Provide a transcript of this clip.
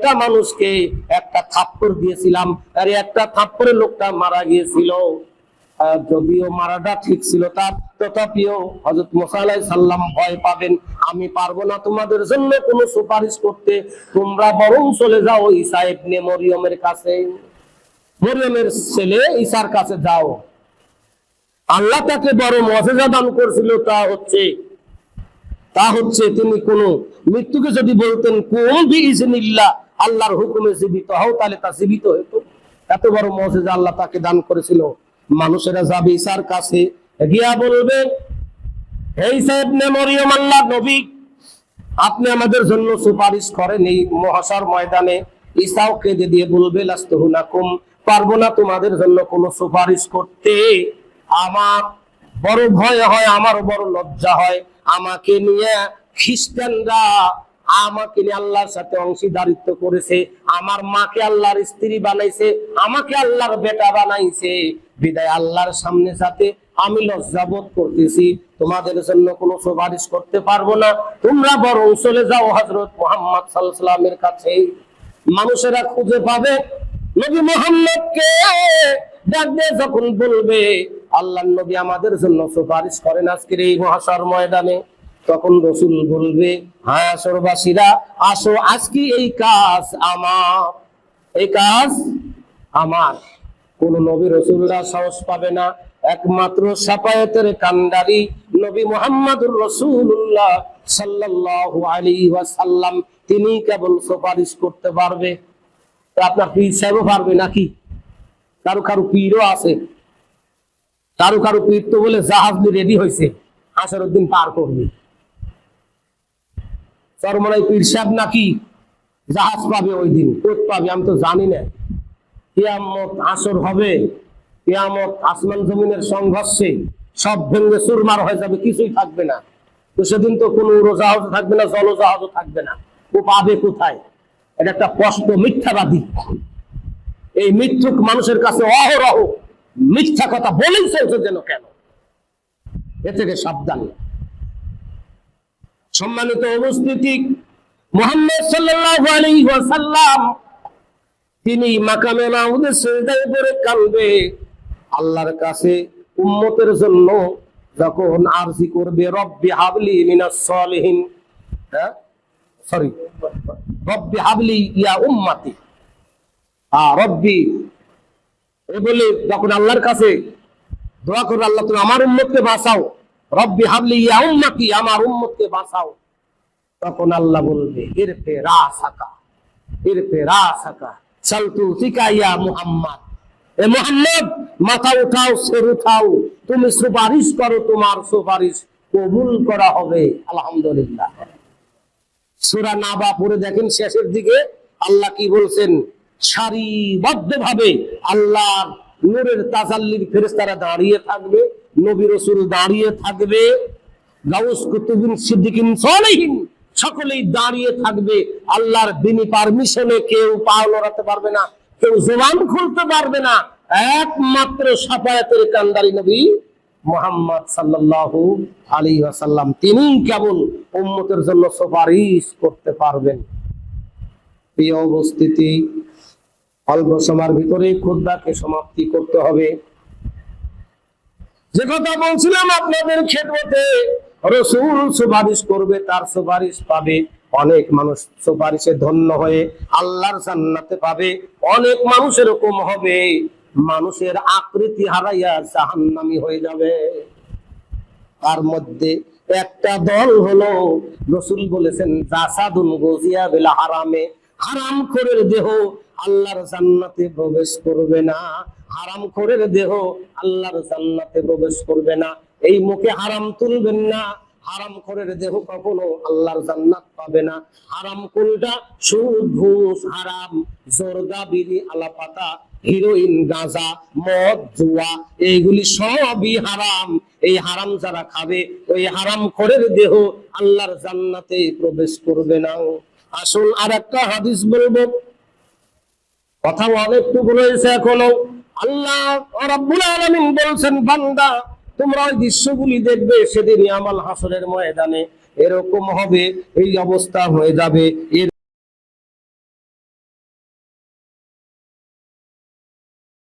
একটা মানুষকে একটা থাপ্পড় দিয়েছিলাম। আর একটা থাপ্পড়ে লোকটা মারা গিয়েছিল। যদিও মারাটা ঠিক ছিল তার তথাপিও হজরত মোসালাই সাল্লাম ভয় পাবেন। আমি পারব না তোমাদের জন্য কোনো সুপারিশ করতে। তোমরা বরং চলে যাও ঈসা ইবনে মরিয়মের কাছে। মরিয়মের ছেলে ঈসার কাছে যাও। আল্লাহ তাকে বড় মজেজা দান করছিল, তা হচ্ছে তা হচ্ছে তিনি কোন মৃত্যুকে যদি বলতেন কোন বিইজনিল্লাহ আল্লাহর হুকুমে জীবিত হও, তাহলে তা জীবিত হতো এত বড় মজেজা আল্লাহ তাকে দান করেছিল। মানুষেরা যাবে ঈসার কাছে, গিয়া বলবে এই সাহেব মরিয়ম আল্লাহ নবী, আপনি আমাদের জন্য সুপারিশ করেন এই মহাসার ময়দানে। ঈসাও কেঁদে দিয়ে বলবে লাস্তুহুনাকুম পারব না তোমাদের জন্য কোনো সুপারিশ করতে। আমার বড় ভয় হয় আমার বড় লজ্জা হয়। আমাকে নিয়ে খ্রিস্টানরা আমাকে নিয়ে আল্লাহর সাথে অংশীদারিত্ব করেছে, আমার মাকে আল্লাহর স্ত্রী বানাইছে, আমাকে আল্লাহর বেটা বানাইছে। বিদায় আল্লাহর সামনে সাথে আমি লজ্জাবোধ করতেছি, তোমাদের জন্য কোনো সুপারিশ করতে পারব না। তোমরা বরং চলে যাও হজরত মোহাম্মদ সাল্লামের কাছে। মানুষেরা খুঁজে পাবে নবী মোহাম্মদকে ডাক দিয়ে যখন বলবে আল্লাহ নবী আমাদের জন্য সুপারিশ করেন আজকের এই মহাসার ময়দানে। তখন রসুল বলবে হ্যাঁ আসরবাসীরা আসো, আজকে এই কাজ আমার। এই কাজ আমার। কোন নবী রসুলরা সাহস পাবে না। একমাত্র সাফায়াতের কান্ডারি নবী মোহাম্মদুর রসুল্লাহ সাল্লাল্লাহু আলাইহি ওয়াসাল্লাম। তিনি কেবল সুপারিশ করতে পারবে। আপনার পীর সাহেবও পারবে নাকি? কারও কারও পীরও আছে। কারও কারও পীর তো বলে জাহাজ রেডি হয়েছে। আসার উদ্দিন পার করবে। পীর সাহেব নাকি জাহাজ পাবে ওই দিন কোথ পাবে, আমি তো জানি না। কিয়ামত আসর হবে, কিয়ামত আসমান জমিনের সংঘর্ষে সব ভেঙ্গে চুরমার হয়ে যাবে, কিছুই থাকবে না। তো সেদিন তো কোনো উড়োজাহাজও থাকবে না, জলজাহাজও থাকবে না। ও পাবে কোথায়? এটা একটা স্পষ্ট মিথ্যাবাদী। এই মিথ্যুক মানুষের কাছে অহরহ মিথ্যা কথা বলেই চলছে যেন কেন? এ থেকে সাবধান। সম্মানিত উপস্থিতি, মোহাম্মদ সাল্লাল্লাহু আলাইহি ওয়াসাল্লাম, তিনি মাকামে মাহমুদের সেজদায় পড়ে কাঁদবে। আল্লাহর কাছে উম্মতের জন্য যখন আরজি করবে, রব্বি হাবলি মিনাস সালিহিন হ্যাঁ? সরি রব্বি হাবলি ইয়া উম্মতি। আ, রব্বি এ বলে যখন আল্লাহর কাছে দোয়া করবে, আল্লাহ তুমি আমার উম্মতকে বাঁচাও। রব্বি হাবলি উম্মতি, আমার উম্মতকে বাঁচাও। তখন আল্লাহ বলবে, এর পে রা সাকা, এর পে রা সাকা তিকা ইয়া মুহাম্মদ। এ মুহাম্মদ, মাথা উঠাও, সের উঠাও। তুমি সুপারিশ করো, তোমার সুপারিশ কবুল করা হবে। আলহামদুলিল্লাহ। সূরা নাবা পড়ে দেখেন শেষের দিকে, আল্লাহ কি বলছেন? সারিবদ্ধ ভাবে আল্লাহর নূরের তাজাল্লির ফেরেশতারা দাঁড়িয়ে থাকবে, নবী রাসূল দাঁড়িয়ে থাকবে, গাউস কুতুবিন সিদ্দিকিন সলিহিন সকলেই দাঁড়িয়ে থাকবে। আল্লাহর বিনি পারমিশনে কেউ পা লড়াতে পারবে না, কেউ জবান খুলতে পারবে না। একমাত্র সাফায়াতের কান্দারি নবী মোহাম্মদ সাল্লাল্লাহু আলাইহি ওয়াসাল্লাম। তিনি কেবল উম্মতের জন্য সুপারিশ করতে পারবেন। প্রিয় উপস্থিতি অল্প সময়ের ভিতরে খুদ্াকে সমাপ্তি করতে হবে। যে কথা বলছিলাম, আপনাদের রসুল সুপারিশ করবে, তার সুপারিশ পাবে। অনেক মানুষ সুপারিশে ধন্য হয়ে আল্লাহর জান্নাতে পাবে। অনেক মানুষ এরকম হবে, মানুষের আকৃতি হারাইয়া জাহান্নামি হয়ে যাবে। তার মধ্যে একটা দল হলো, রসুল বলেছেন, জাসাদুন গজিয়া বেলা হারামে। হারাম করে দেহ আল্লাহর জান্নাতে প্রবেশ করবে না। হারাম করে দেহ আল্লাহর জান্নাতে প্রবেশ করবে না। এই মুখে হারাম তুলবেন না। হারাম করে দেহ কখনো আল্লাহর জান্নাত পাবে না। হারাম কোনটা? সুদ, ঘুষ, হারাম, জর্দা, বিড়ি, আলাপাতা, হিরোইন, গাঁজা, মদ, জুয়া, এইগুলি সবই হারাম। এই হারাম যারা খাবে, ওই হারাম খোরের দেহ আল্লাহর জান্নাতে প্রবেশ করবে না। আসুন আর একটা হাদিস বলব। কথা অনেকটুকু রয়েছে এখনও। আল্লাহ রাব্বুল বলছেন, বান্দা, তোমরা ওই দৃশ্যগুলি দেখবে সেদিনই আমাল হাসরের ময়দানে। এরকম হবে, এই অবস্থা হয়ে যাবে। এর